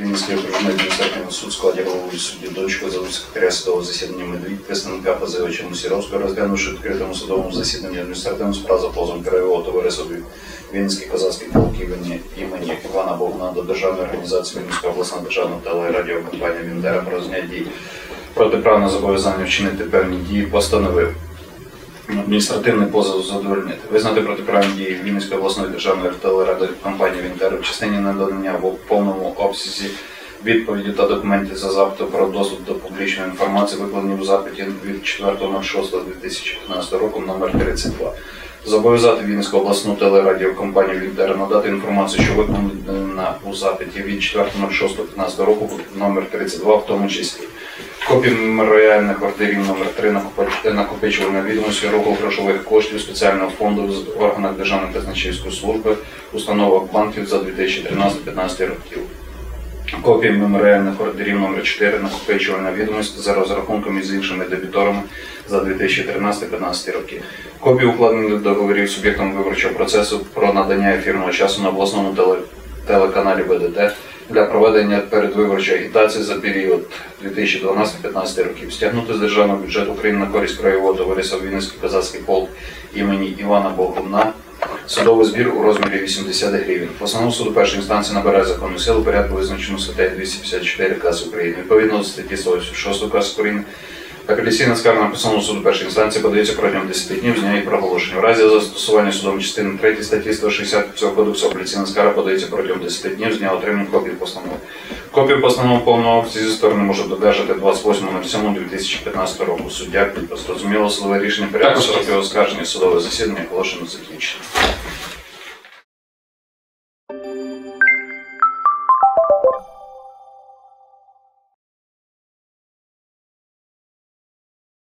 Вінницький окружний адміністративний суд складі голови судді дочку за секретаря судового засідання Медвідь, представника позивача Мусіровського, розглянувши відкритому судовому засіданні адміністративну справу за позовом краєвого товариства Вінницький козацький полк імені, імені Івана Богуна до Державної організації Вінницької обласна державна телерадіокомпанія Віндера про зняття протиправне зобов'язання вчинити певні дії постановив. Адміністративний позов задовольнити. Визнати протиправні дії Вінницької обласної державної телерадіокомпанії В частині надання в повному обсязі відповіді та документів за запитом про доступ до публічної інформації, викладені в запиті від 4.06.2015 року номер 32. Зобов'язати Вінницьку обласну телерадіокомпанію «Вінтер» надати інформацію, що викладена у запиті від 4.06.15 року номер 32, в тому числі Копії меморіальних квартирів номер 3 накопич- накопичувальної відомості руху грошових коштів спеціального фонду в органах Державної казначейської служби, установок банків за 2013-2015 років. Копії меморіальних ордерів номер 4 накопичувальна відомість за розрахунками з іншими дебіторами за 2013-2015 роки. Копії укладених договорів суб'єктом виборчого процесу про надання ефірного часу на обласному телеканалі ВДТ для проведення передвиборчої агітації за період 2012-2015 років. Стягнути з державного бюджету України на користь краєвого товариства Вінницький козацький полк імені Івана Богуна Судовий збір у розмірі 80 гривень. Постанову суду першої інстанції набирає законну силу порядку визначену статтею 254 КАС України. Відповідно до статті 186 КАС України Апеляційна скарга на постанову суду першої інстанції подається протягом 10 днів з дня її проголошення. В разі застосування судом частини 3 статті 160 цього кодексу апеляційна скарга подається протягом 10 днів з дня отримання копії постанови. Копію постанови в повному обсязі сторони можуть додержати 28.07.2015 року. Суддя підпис. Зрозуміло, судове рішення порядку строки оскарження судове засідання оголошено закінчено.